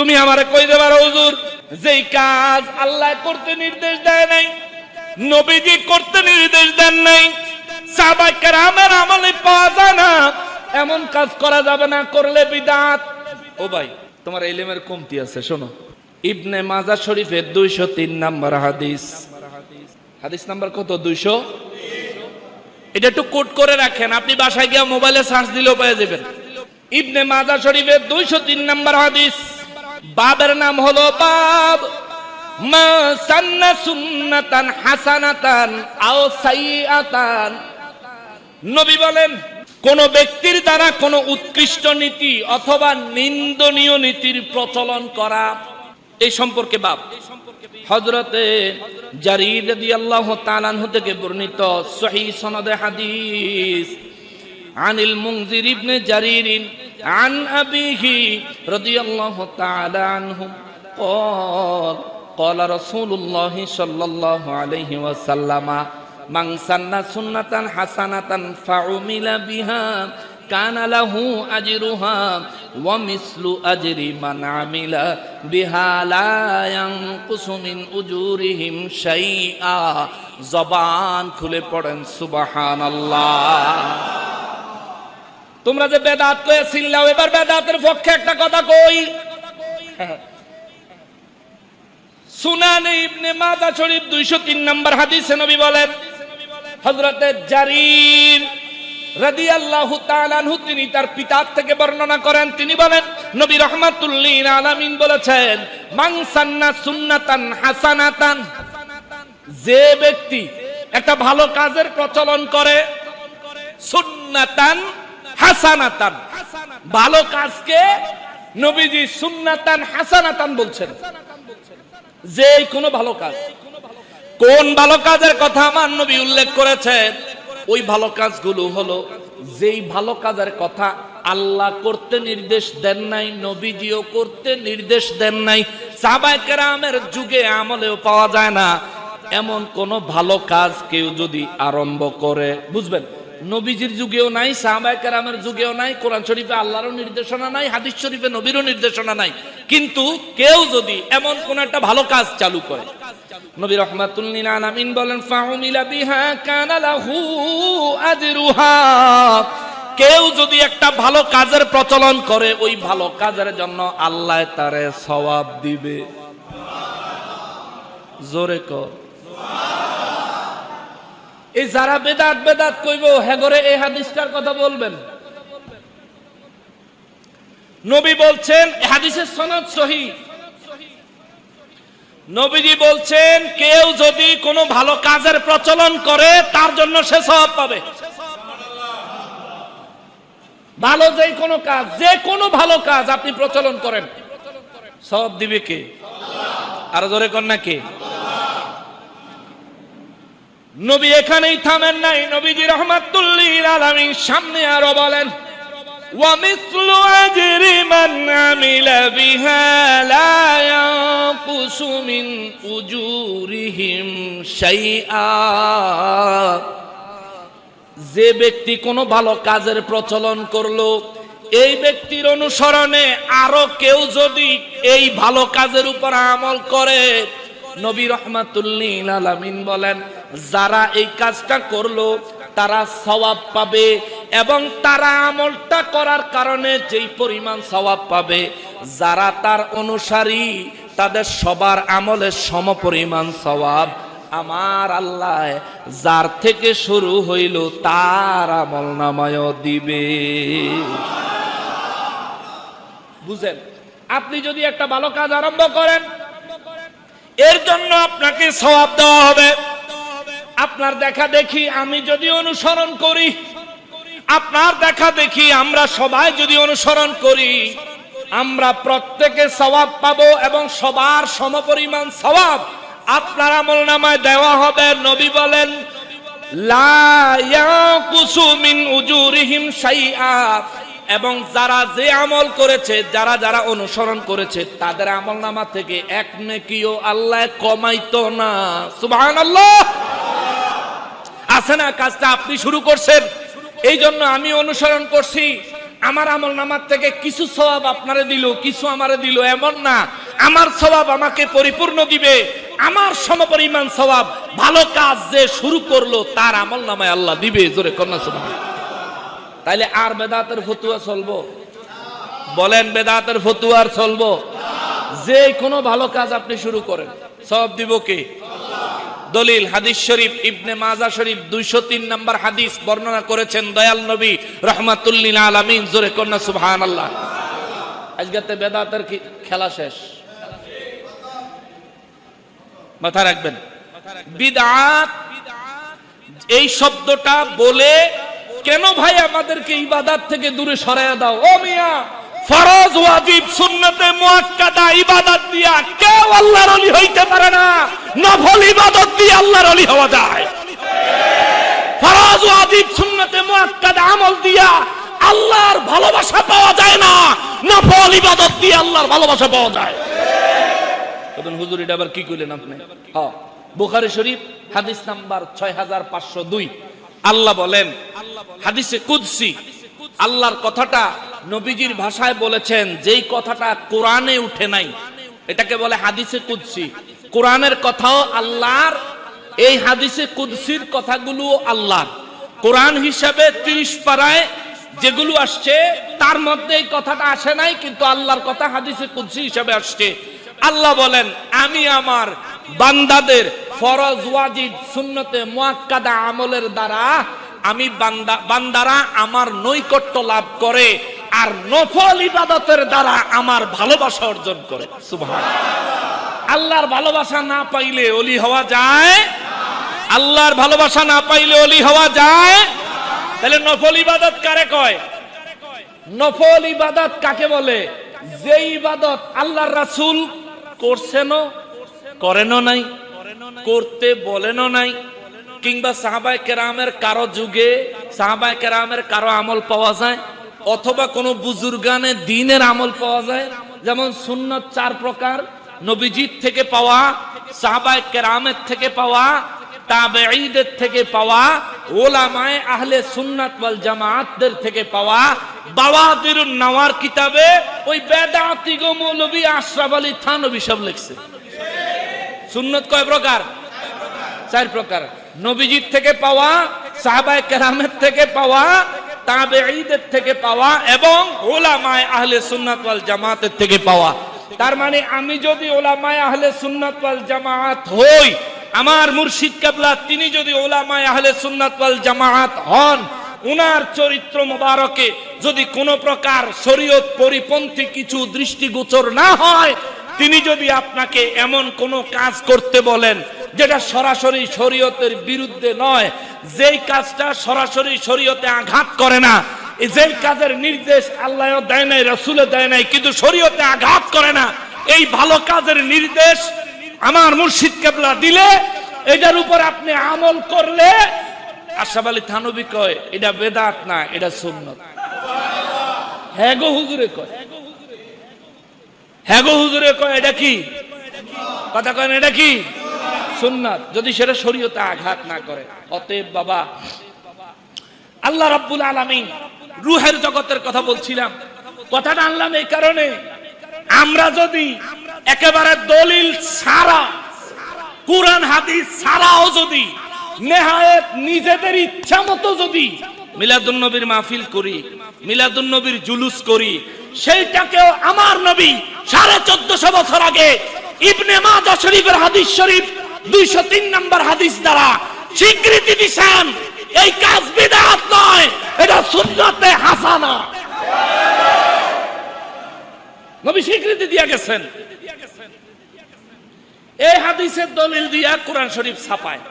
তুমি আমারে কই দেবার হুজুর? যেই কাজ আল্লাহ করতে নির্দেশ দেয় নাই, নবীজি করতে নির্দেশ দেন নাই সাহাবায়ে কেরামের আমলে পাওয়া যায় না, এমন কাজ করা যাবে না, করলে বিদাত। ও ভাই, তোমার ইলমের কমতি আছে, শোনো। ইবনে মাজা শরীফের দুইশো তিন নাম্বার হাদিস। হাদিস নাম্বার কত? দুইশো? এটা একটু কোট করে রাখেন, আপনি বাসায় গিয়ে মোবাইলে সার্চ দিলেও পেয়ে যাবেন। ইবনে মাজা শরীফের দুইশো তিন নাম্বার হাদিস। বাবের নাম হলো বাব মা সান্না সুন্নাতান হাসানাতান আও সাইয়াতান। নবী বলেন, কোন ব্যক্তির দ্বারা কোন উৎকৃষ্ট নীতি অথবা নিন্দনীয় নীতির প্রচলন করা এই সম্পর্কে বাপ। হজরতে জারির রাদিয়াল্লাহু তাআলা আনহু থেকে বর্ণিত সহিহ সনদে হাদিস। আনিল মুনজির ইবনে জারির عن أبيه رضي الله تعالى عنه قال قال رسول الله صلى الله عليه وسلم من سن سنة حسنة فعمل بها كان له أجرها ومثل أجر من عمل بها لا ينقص من أجورهم شيئا زبان খুলে পড়েন সুবহান তোমরা যে বেদাত কয়ে এবার বেদাতের পক্ষে একটা কথা কই? সুনানে শরীফ 203 নম্বর হাদিসে নবী বলেন তিনি তার পিতার থেকে বর্ণনা করেন। তিনি বলেন, নবী রহমাতুল্লিল আলামিন বলেছেন, মান সান্না সুন্নাতান হাসানাতান যে ব্যক্তি একটা ভালো কাজের প্রচলন করে, সুন্নাতান হাসানাতান। ভালো কাজকে নবীজি সুন্নাতান, হাসানাতান বলছেন। যে কোনো ভালো কাজ। কোন ভালো কাজের কথা আমার নবী উল্লেখ করেছেন, ওই ভালো কাজগুলো হলো যেই ভালো কাজের কথা আল্লাহ করতে নির্দেশ দেন নাই, নবীজিও করতে নির্দেশ দেন নাই সাহাবায়ে কেরামের যুগে আমলেও পাওয়া যায় না। এমন কোন ভালো কাজ কেউ যদি আরম্ভ করে, বুঝবেন? নবীজির যুগেও নাই, সাহাবায়ে কেরামের যুগেও নাই, কোরআন শরীফে আল্লাহরও নির্দেশনা নাই, হাদিস শরীফে নবীরও নির্দেশনা নাই। কিন্তু কেউ যদি এমন কোন একটা ভালো কাজ চালু করে, নবী রহমাতুল্লিন আলামিন বলেন ফাউমিলা বিহা কানা আজরুহা। কেউ যদি একটা ভালো কাজের প্রচলন করে, ওই ভালো কাজের জন্য আল্লাহ তারে সওয়াব দিবে। জোরে কর এই যারা বেদাত বেদাত কইব হেগরে এই হাদিসটার কথা বলবেন। নবী বলছেন হাদিসের সনদ সহি। নবীজি বলছেন, কেউ যদি কোনো ভালো কাজের প্রচলন করে, তার জন্য সে সব পাবে। ভালো যে কোনো কাজ, যে কোনো ভালো কাজ আপনি প্রচলন করেন। সব দিবে কে? আর জোরে কন্যা কে? নবী এখানেই থামেন নাই নবীজি রহমাতুল্লিল আলামিন সামনে আরো বলেন ومثل أجر من عمل بها لا ينقص من أجورهم شيئا যে ব্যক্তি কোনো ভালো কাজের প্রচলন করলো এই ব্যক্তির অনুসরণে আরো কেউ যদি এই ভালো কাজের উপর আমল করে নবী রহমাতুল্লিন আলামিন বলেন যারা এই কাজটা করল, তারা সওয়াব পাবে এবং তারা আমলটা করার কারণে যেই পরিমাণ সওয়াব পাবে, যারা তার অনুসারী, তাদের সবার আমলের সমপরিমাণ সওয়াব। আমার আল্লাহ যার থেকে শুরু হইল, তার আমল নামায় দিবে। বুঝেন, আপনি যদি একটা ভালো কাজ আরম্ভ করেন, এর জন্য আপনাকে সওয়াব দেওয়া হবে। আপনার দেখা দেখি আমি যদি অনুসরণ করি। আপনার দেখা দেখি আমরা সবাই যদি অনুসরণ করি, আমরা প্রত্যেকে সওয়াব পাবো এবং সবার সমপরিমাণ সওয়াব। আপনার আমল নামায় দেওয়া হবে, নবী বলেন এবং যারা যে আমল করেছে, যারা যারা অনুসরণ করেছে, তাদের আমল নামা থেকে এক নেকিও আল্লাহ কমাইতো না। সুবহানাল্লাহ! আছে না, কাজটা আপনি শুরু করছেন। এই জন্য আমি অনুসরণ করছি। আমার আমল নামার থেকে কিছু স্বভাব আপনারে দিল, কিছু আমারে দিল, এমন না। আমার স্বভাব আমাকে পরিপূর্ণ দিবে। আমার সমপরিমাণ স্বভাব ভালো কাজ যে শুরু করল, তার আমল নামায় আল্লাহ দিবে, জোরে কন্যা সবাব তাইলে আর বেদাতের ফতুয়া চলবো? বলেন, বেদাতের ফতুয়ার চলবো? যে কোনো ভালো কাজ আপনি শুরু করেন। সব দিব কে? দলিল, হাদিস শরীফ, ইবনে মাজা শরীফ, দুইশো তিন নম্বর হাদিস বর্ণনা করেছেন দয়াল নবী রহমাতুল্লিন আলামিন, জোরে কন্যা সুবহান আল্লাহ আজকে বেদাতের কি খেলা শেষ? মাথা রাখবেন। বিদআত এই শব্দটা বলে কেন ভাই আমাদেরকে ইবাদাত থেকে দূরে সরাইয়া দাও? ও মিয়া ফরজ, ওয়াজিব, সুন্নতে মুআক্কাদা ইবাদত দিয়া কেউ আল্লাহর ওলি হইতে পারে না। নফল ইবাদত দিয়ে আল্লাহর ওলি হওয়া যায়। ফরজ, ওয়াজিব, সুন্নতে মুআক্কাদা আমল দিয়া আল্লাহর ভালোবাসা পাওয়া যায় না। নফল ইবাদত দিয়ে আল্লাহর ভালোবাসা পাওয়া যায়। তখন হুজুর, এটা আবার কি কইলেন আপনি? হ্যাঁ বুখারী শরীফ, হাদিস নাম্বার ছয় হাজার পাঁচশো দুই। আল্লাহ বলেন, হাদিসে কুদসি, আল্লাহর কথাটা নবীজির ভাষায় বলেছেন, যেই কথাটা কোরআনে উঠে নাই, এটাকে বলে হাদিসে কুদসি। কোরআনের কথাও আল্লাহর, এই হাদিসে কুদসির কথাগুলো আল্লাহ কোরআন হিসাবে ত্রিশ পাড়ায় যেগুলো আসছে, তার মধ্যে এই কথাটা আসে নাই, কিন্তু আল্লাহর কথা হাদিসে কুদসি হিসাবে আসছে। আল্লাহ বলেন, আমি আমার বান্দাদের ফরজ, ওয়াজিব, সুন্নতে মুআক্কাদা আমলের দ্বারা, আমি বান্দা, বান্দারা আমার নৈকট্য লাভ করে। আর নফল ইবাদতের দ্বারা আমার ভালোবাসা অর্জন করে। সুবহান আল্লাহর ভালোবাসা না পাইলে অলি হওয়া যায়? আল্লাহর ভালোবাসা না পাইলে অলি হওয়া যায়? তাহলে নফল ইবাদত কারে কয়? নফল ইবাদত কাকে বলে? যে ইবাদত আল্লাহর রাসূল করছেনও, করেনও নাই, করতে বলেনও নাই, কিংবা সাহাবায় কেরামের কারও যুগে, সাহাবায় কেরামের কারও আমল পাওয়া যায়? অথবা কোনো বুজুর্গানে দিনের আমল পাওয়া যায়? যেমন সুন্নত চার প্রকার নবীজিৎ থেকে পাওয়া, সাহাবায় কেরামের থেকে পাওয়া, তাবেঈদের থেকে পাওয়া, ওলামায়ে আহলে সুন্নাত ওয়াল জামাআতদের থেকে পাওয়া বাওয়াদির নাওয়ার কিতাবে ওই বেদাতি গো আশরাফ আলী থানবী সব লিখছে। সুন্নত কয় প্রকার? চার প্রকার। নবীজির থেকে পাওয়া, সাহাবায়ে কেরামের থেকে পাওয়া তাবেঈদের থেকে পাওয়া এবং ওলামায়ে আহলে সুন্নাত ওয়াল জামাতের থেকে পাওয়া। তার মানে আমি যদি ওলামায়ে আহলে সুন্নাত ওয়াল জামাত হই, আমার মুর্শিদ কেবলা তিনি যদি ওলামায়ে আহলে সুন্নাত ওয়াল জামাত হন, উনার চরিত্র মোবারকে যদি কোনো প্রকার শরীয়ত পরিপন্থী কিছু দৃষ্টিগোচর না হয়, তিনি যদি আপনাকে এমন কোনো কাজ করতে বলেন যেটা সরাসরি শরীয়তের বিরুদ্ধে নয়, যেই কাজটা সরাসরি শরীয়তে আঘাত করে না যেই কাজের নির্দেশ আল্লাহ দেয় নাই রসুলে দেয় নাই, কিন্তু শরীয়তে আঘাত করে না, এই ভালো কাজের নির্দেশ আমার মুর্শিদ কেবলা দিলে, এটার উপর আপনি আমল করলে আশাফ আলী থানবী কয়, এটা বেদাত না, এটা সুন্নত। হ্যাঁ গো হুজুরে কয়। হ্যাঁ গো হুজুরে কয়, এটা কি? কথা কয় এটা কি? সুন্নাত, যদি সেটা শরীয়তে আঘাত না করে। অতএব বাবা, আল্লাহ রাব্বুল আলামিন রুহের জগতের কথা বলছিলাম। কথাটা আনলাম এই কারণে, আমরা যদি একেবারে দলিল ছাড়া, কোরআন, হাদিস ছাড়াও যদি, নেহায়েত নিজেদের ইচ্ছা মতো যদি মিলাদুন নবীর মাহফিল করি, মিলাদুন নবীর জুলুস করি, সেইটাকেও আমার নবী সাড়ে চোদ্দশো বছর আগে ইবনে মাজা শরীফের হাদিস শরীফ দুইশো তিন নম্বর হাদিস দ্বারা স্বীকৃতি দিছেন, এই কাজ বিদাত নয়, এটা সুন্নতে হাসানা। নবী স্বীকৃতি গেছেন। এই হাদিসের দলিল দিয়া কোরআন শরীফ ছাপায়।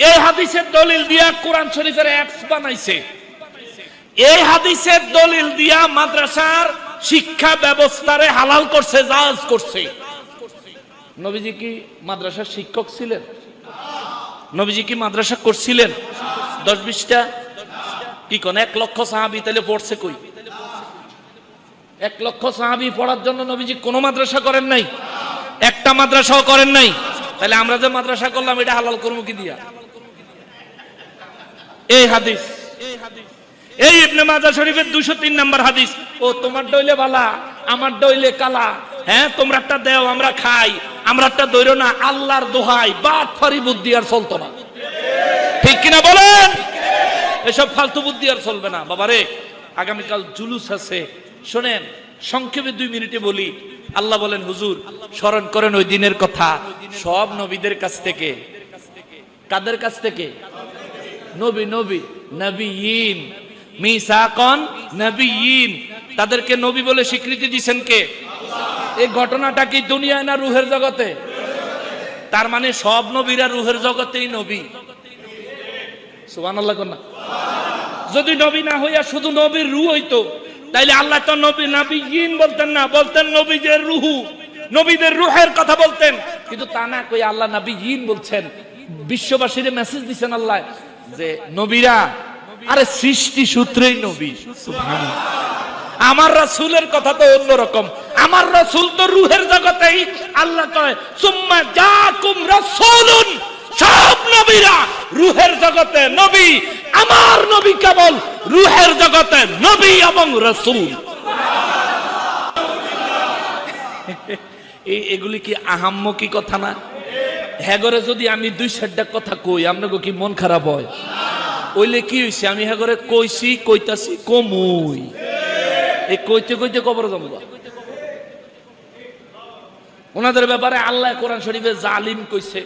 এই হাদিসের দলিল দিয়া কোরআন শরীফের অ্যাপস বানাইছে। এই হাদিসের দলিল দিয়া মাদ্রাসার শিক্ষা ব্যবস্থারে হালাল করছে জাজ করছে। নবীজি কি মাদ্রাসার শিক্ষক ছিলেন? নবীজি কি মাদ্রাসা করছিলেন? দশ বিশটা? কি কোন এক লক্ষ সাহাবি তাহলে পড়ছে কই? এক লক্ষ সাহাবি পড়ার জন্য নবীজি কোনো মাদ্রাসা করেন নাই। একটা মাদ্রাসাও করেন নাই। তাহলে আমরা যে মাদ্রাসা করলাম, এটা হালাল করব কি দিয়া? এই হাদিস। এই ইবনে মাজা শরীফের দুশো তিন নম্বর হাদিস। ও, তোমার ডইলে বালা, আমার ডইলে কালা। হ্যাঁ তোমরা একটা দেও, আমরা খাই। আমরা একটা দৈর না, আল্লাহর দোহাই বাট ফারি বুদ্ধি আর চলতো না। ঠিক কিনা বলেন? এসব ফালতু বুদ্ধি আর চলবে না। বাবারে, আগামীকাল জুলুস আছে। শোনেন, সংক্ষেপে দুই মিনিটে বলি। আল্লাহ বলেন, হুজুর, স্মরণ করেন ওই দিনের কথা। সব নবীদের কাছ থেকে। কাদের কাছ থেকে? নবী নবী, নবীন। মিসাকন নবীন। তাদেরকে নবী বলে স্বীকৃতি দিছেন কে? এই ঘটনাটা কি দুনিয়ায় না রুহের জগতে? তার মানে সব নবীরা রুহের জগতেই নবী। যদি নবী না হইয়া শুধু নবীর রু হইতো, তাইলে আল্লাহ তো নবী নবীন বলতেন না, বলতেন নবীদের রুহু। নবীদের রুহের কথা বলতেন। কিন্তু তা না কই আল্লাহ নবীন বলছেন। বিশ্ববাসীর মেসেজ দিচ্ছেন আল্লাহ যে, নবীরা, আরে সৃষ্টি সূত্রেই নবী। আমার রাসূলের কথা তো অন্যরকম আমার রাসূল তো রুহের জগতেই আল্লাহ কয়, সুম্মা জাকুম রাসূলুন। সব নবীরা রুহের জগতে নবী, আমার নবী কেবল রুহের জগতে নবী এবং রসুল। এগুলি কি আহাম্য কি কথা না? হ্যাগরে যদি আমি দুই সাইডটা কথা কই আপনাকে কি মন খারাপ হয়? ওইলে কি হইছে? আমি হ্যাগরে কইছি, কইতাছি, কমুই। এই কইতে কইতে কবর জমবা ওনাদের ব্যাপারে আল্লাহ কোরআন শরীফে জালিম কইছে,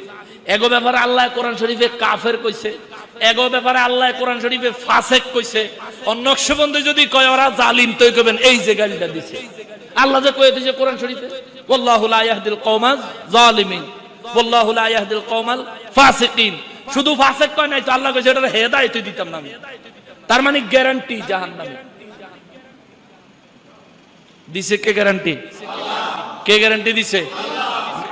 এগো ব্যাপারে আল্লাহ কোরআন শরীফে কাফের কইছে, এগো ব্যাপারে আল্লাহ কোরআন শরীফে ফাসেক কইছে। অন্য বন্ধু যদি কয় ওরা জালিম তো কইবেন এই যে গালিটা দিছে। আল্লাহ যে কয়ে দিছে কোরআন শরীফে, ওয়াল্লাহু লা ইয়াহদিল কওমাজ জালিমিন, ওয়াল্লাহু লা ইয়াহদিল কওমাল ফাসিকিন। শুধু ফাসেক কয় নাই তো আল্লাহ কইছে এটা হেদায়েত দিতাম না আমি। তার মানে গ্যারান্টি জাহান্নামে। দিছে কে গ্যারান্টি কে গ্যারান্টি দিছে?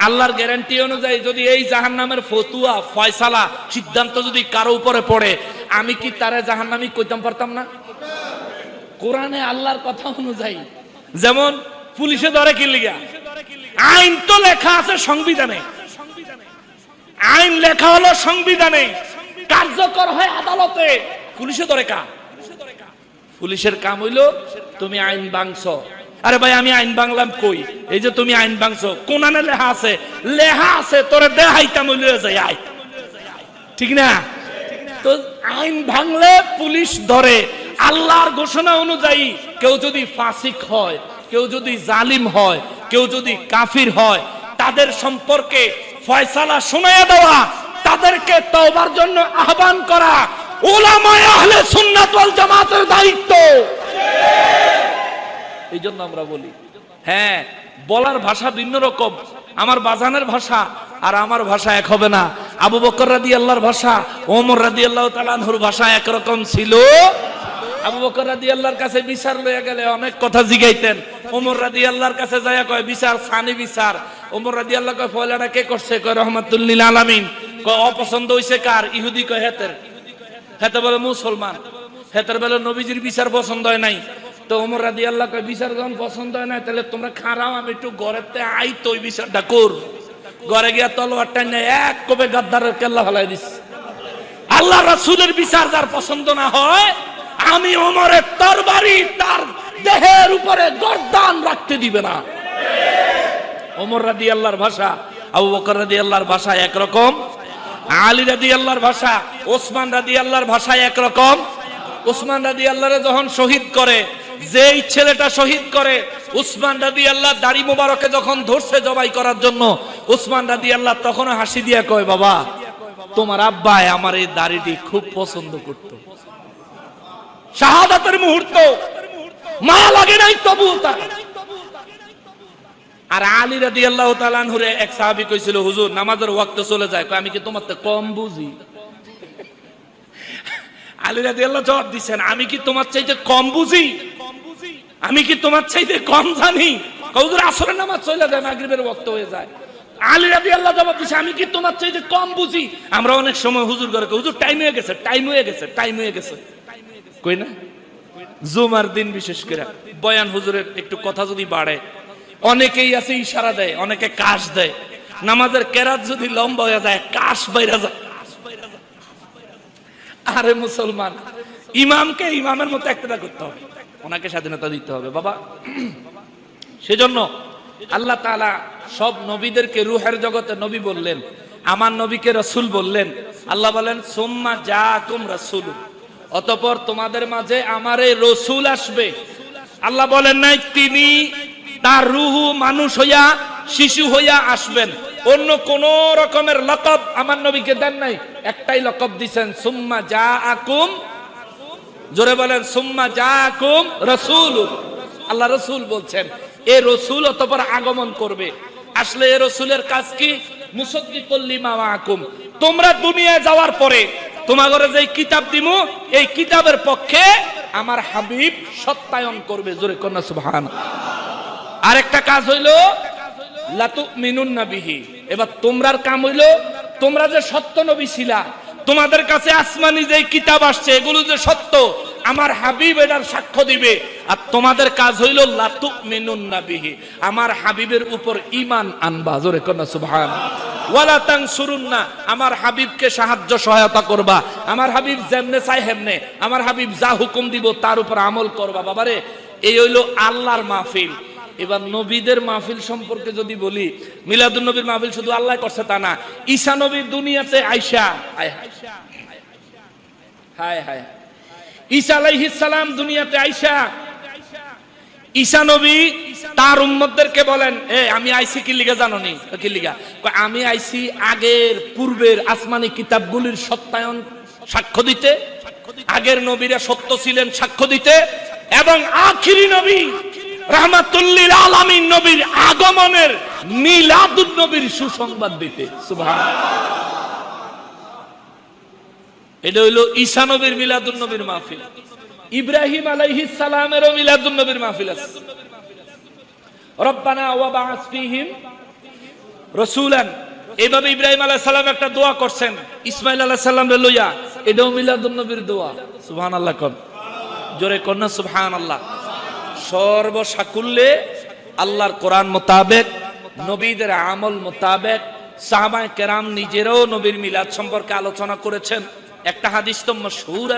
আল্লাহর গ্যারান্টি অনুযায়ী যদি এই জাহান নামের ফতুয়া, ফয়সালা, সিদ্ধান্ত যদি কারও উপরে পড়ে, আমি কি তারে জাহান নামি কইতাম পারতাম না? কোরআনে আল্লাহর কথা অনুযায়ী। যেমন পুলিশে ধরে কি লিগা? আইন তো লেখা আছে সংবিধানে। আইন লেখা হলো সংবিধানে। কার্যকর হয় আদালতে। পুলিশে ধরে কা? পুলিশের কাম হইল, তুমি আইন বাংছ আরে ভাই, আমি আইন বাংলাম কই? এই যে তুমি আইন বাংছ, কোনানে লেহা আছে? লেহা আছে, তোরে দেহাইতাম লয়ে যাই আই ঠিক না? তো আইন ভাঙলে পুলিশ ধরে। আল্লাহর ঘোষণা অনুযায়ী কেউ যদি ফাসিক হয়, কেউ যদি জালিম হয়, কেউ যদি কাফির হয়, তাদের সম্পর্কে ফয়সালা শোনায়া দেওয়া, তাদেরকে তওবার জন্য আহ্বান করা ওলামায়ে আহলে সুন্নাত ওয়াল জামাতের দায়িত্ব। এই জন্য আমরা বলি। হ্যাঁ বলার ভাষা ভিন্ন রকম। আমার বাজানের ভাষা আর আমার ভাষা এক হবে না। আবু বকর রাদি আল্লাহর ভাষা, ওমর রাদি আল্লাহ তালানহুর ভাষা একরকম ছিল। আবু বকর রাদি আল্লাহর কাছে বিচার লইয়া গেলে অনেক কথা জিগাইতেন। ওমর রাদি আল্লাহর কাছে যাইয়া কয়, বিচার, সানি বিচার। ওমর রাদি আল্লাহ কয় ফয়লাটা কে করছে? কয় রহমাতুল্লিল আলামিন। কয়, অপছন্দ হইছে কার? ইহুদি কয়, হেতের। হেতে বলে, মুসলমান। হেতের বেলা, নবীজির বিচার পছন্দ হয় নাই। তো ওমর আল্লাহ কয় বিচার যখন পছন্দ হয় না, তাহলে তোমরা খারাও আমি একটু ঘরেতে আই গিয়া এক কেল্লা ফেলাই আল্লাহ যার পছন্দ না হয়, আমি তরবারি তার দেহের উপরে গর্দান রাখতে দিবে না। ওমর রাদি আল্লাহর ভাষা, আবু বকর রাদি আল্লাহর ভাষা একরকম, আলী রাদি আল্লাহর ভাষা, ওসমান রাদি আল্লাহর ভাষা একরকম। ওসমান রাদি আল্লাহরে যখন শহীদ করে যেই ছেলেটা শহীদ করে, উসমান রাদি আল্লাহ দাড়ি মোবারকে যখন ধরছে জবাই করার জন্য, উসমান রাদি আল্লাহ তখনও হাসি দিয়া কয়, বাবা, তোমার আব্বাই আমার এই দাড়িটি খুব পছন্দ করত। শাহাদাতের মুহূর্ত মায়া লাগে নাই তবু তার। আর আলী রাদি আল্লাহ তালানহুরে এক সাহাবি কইছিল, হুজুর, নামাজের ওয়াক্ত চলে যায়। আমি কি তোমার থেকে কম বুঝি? আলী রাদি আল্লাহ জবাব দিচ্ছেন আমি কি তোমার চাইতে কম বুঝি? আমি কি তোমার চাইতে কম জানি? হুজুর আসরের নামাজ চলে যায় মাগরিবের ওয়াক্ত হয়ে যায়। আলী রাদি আল্লাহ জবাব দিচ্ছে আমি কি তোমার চাইতে কম বুঝি? আমরা অনেক সময় হুজুর করে হুজুর টাইম হয়ে গেছে টাইম হয়ে গেছে টাইম হয়ে গেছে। কই না? জুমার দিন বিশেষ করে। বয়ান হুজুরের একটু কথা যদি বাড়ে, অনেকেই আছে ইশারা দেয়, অনেকে কাশ দেয়। নামাজের কেরাত যদি লম্বা হয়ে যায়, কাশ বাইরা যায়। আরে মুসলমান, ইমামকে ইমামের মতো একটা করতে হবে। ওনাকে স্বাধীনতা দিতে হবে। বাবা, সেজন্য আল্লাহ তাআলা সব নবীদেরকে রুহের জগতে নবী বললেন, আমার নবীকে রসুল বললেন। আল্লাহ বলেন, সোম্মা যা কুম রসুল অতপর তোমাদের মাঝে আমার এই রসুল আসবে। আল্লাহ বলেন নাই, তিনি তার রুহু মানুষ হইয়া শিশু হইয়া আসবেন। অন্য কোন রকমের লকব আমার নবীকে দেন নাই। একটাই লকব দিছেন, সুম্মা যা আকুম জোরে বলেন, সুম্মা যা আকুম রসুল। আল্লাহ রসুল বলছেন, এ রসুল অতপর আগমন করবে। আসলে এ রসুলের কাজ কি? মুসদ্দি কল্লি মামা আকুম তোমরা দুনিয়ায় যাওয়ার পরে তোমাদের যে কিতাব দিমু, এই কিতাবের পক্ষে আমার হাবিব সত্যায়ন করবে। জোরে কন্যা সুবহান আরেকটা কাজ হইল লাতু মিনুন নাবিহি এবার তোমরার কাম হইল, তোমরা যে সত্য নবী ছিলা তোমাদের কাছে আসমানি যে কিতাব আসছে, এগুলো যে সত্য, আমার হাবিব এটার সাক্ষ্য দিবে। আর তোমাদের কাজ হইল লাতু মিনুন নাবিহি, আমার হাবিবের উপর ইমান আনবা। জোরে কন্যা সুবহান। ওয়ালা তাং না আমার হাবিবকে সাহায্য, সহায়তা করবা। আমার হাবিব যেমনে চাই হেমনে। আমার হাবিব যা হুকুম দিব, তার উপর আমল করবা। বাবারে, এই হইল আল্লাহর মাহফিল। এবার নবীদের মাহফিল সম্পর্কে যদি বলি মিলাদুল নবীর মাহফিল শুধু আল্লাহ করছে তা না, ঈশা নবীর দুনিয়াতে আয়সা হায় হায় ঈসা আলাইহিস সালাম দুনিয়াতে আইসা ঈসা নবী তার উম্মতদেরকে বলেন, এ, আমি আইসি কি লিগা জানো নি কি লিগা? আমি আইসি আগের পূর্বের আসমানি কিতাবগুলির সত্যায়ন সাক্ষ্য দিতে, আগের নবীরা সত্য ছিলেন সাক্ষ্য দিতে, এবং আখিরি নবী রাহমাতুল্লিল আলামিন নবীর আগমনের মিলাদুন নবীর সুসংবাদ দিতে। এটা নবীর মিলাদুন নবীর মাহফিল। ইব্রাহিম আলাইহিস সালামেরও মিলাদুন নবীর মাহফিল আছে। রব্বানা ওয়া বাআস রাসূলান। ইব্রাহিম আলাইহিস সালাম একটা দোয়া করছেন। ইসমাইল আলাইহিস সালাম রে লইয়া, এটাও মিলাদুন নবীর দোয়া। সুবহানাল্লাহ কোন জোরে কোন না সুবহানাল্লাহ। সর্বসাকুল্যে আল্লাহর কোরআন মোতাবেক, নবীদের আমল মোতাবেক সাহাবায়ে কেরাম নিজেরাও নবীর মিলাদ সম্পর্কে আলোচনা করেছেন। একটা হাদিস তো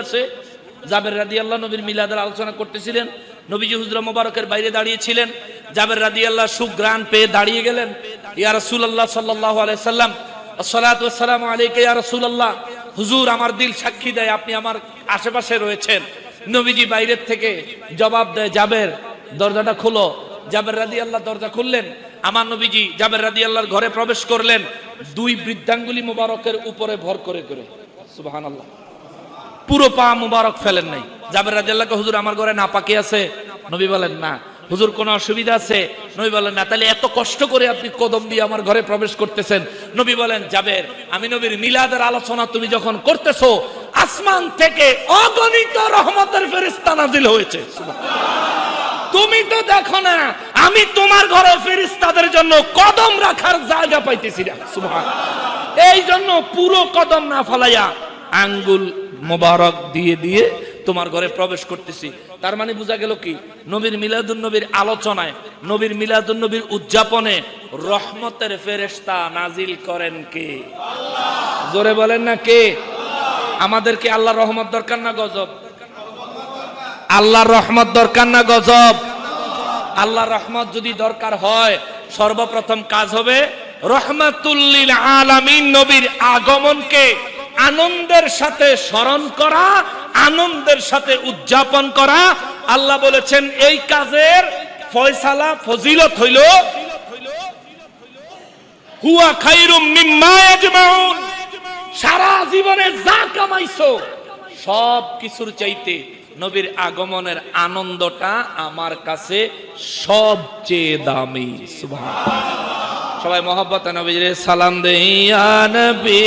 আছে, জাবের রাদি আল্লাহ নবীর মিলাদের আলোচনা করতেছিলেন, নবীজি হুজরা মোবারকের বাইরে দাঁড়িয়েছিলেন, জাবের রাদি আল্লাহ সুগ্রাণ পেয়ে দাঁড়িয়ে গেলেন। ইয়া রাসূলুল্লাহ সাল্লাল্লাহু আলাইহি সাল্লাম, আসসালাতু ওয়াসসালামু আলাইকা ইয়া রাসূলুল্লাহ, হুজুর আমার দিল সাক্ষী দেয়, আপনি আমার আশেপাশে রয়েছেন। নবীজি বাইরের থেকে জবাব দেয়, জাবের, দরজাটা খুলো। জাবের রাদি আল্লাহ দরজা খুললেন। আমার নবীজি জাবের রাদি আল্লাহর ঘরে প্রবেশ করলেন। দুই বৃদ্ধাঙ্গুলি মোবারকের উপরে ভর করে করে। সুবাহান আল্লাহ পুরো পা মুবারক ফেলেন নাই। জাবের রাদিয়াল্লাহকে হুজুর আমার ঘরে না পাকি আছে। নবী বলেন, না, হুজুর কোনো অসুবিধা আছে। নবী বলেন, না, তাহলে এত কষ্ট করে আপনি কদম দিয়ে আমার ঘরে প্রবেশ করতেছেন। নবী বলেন, জাবের, আমি নবীর মিলাদের আলোচনা তুমি যখন করতেছো আসমান থেকে অগণিত রহমতের ফেরেশতা নাজিল হয়েছে। তুমি তো দেখো না, আমি তোমার ঘরে ফেরিস্তাদের জন্য কদম রাখার জায়গা পাইতেছি না। এই জন্য পুরো কদম না ফালাইয়া আঙ্গুল মোবারক দিয়ে দিয়ে তোমার ঘরে প্রবেশ করতেছি। তার মানে বোঝা গেল কি? নবীর মিলাদুন নবীর আলোচনায়, নবীর মিলাদুন নবীর উদযাপনে রহমতের ফেরেশতা নাজিল করেন কে? জোরে বলেন না কে? আমাদেরকে আল্লাহ রহমত দরকার না গজব? আল্লাহর রহমত দরকার না গজব? আল্লাহর রহমত যদি দরকার হয়, সর্বপ্রথম কাজ হবে রহমাতুল্লিল আলামিন নবীর আগমনকে আনন্দের সাথে স্মরণ করা, আনন্দের সাথে উদযাপন করা। আল্লাহ বলেছেন, এই কাজের ফয়সালা, ফজিলত হইল, হুয়া খাইরুম মিম্মা ইয়াজমাউন। সারা জীবনে যা কামাইছো, সব কিছুর চাইতে নবীর আগমনের আনন্দটা আমার কাছে সবচেয়ে দামি। সবাই মোহব্বত নবীর সালাম দেই নবী।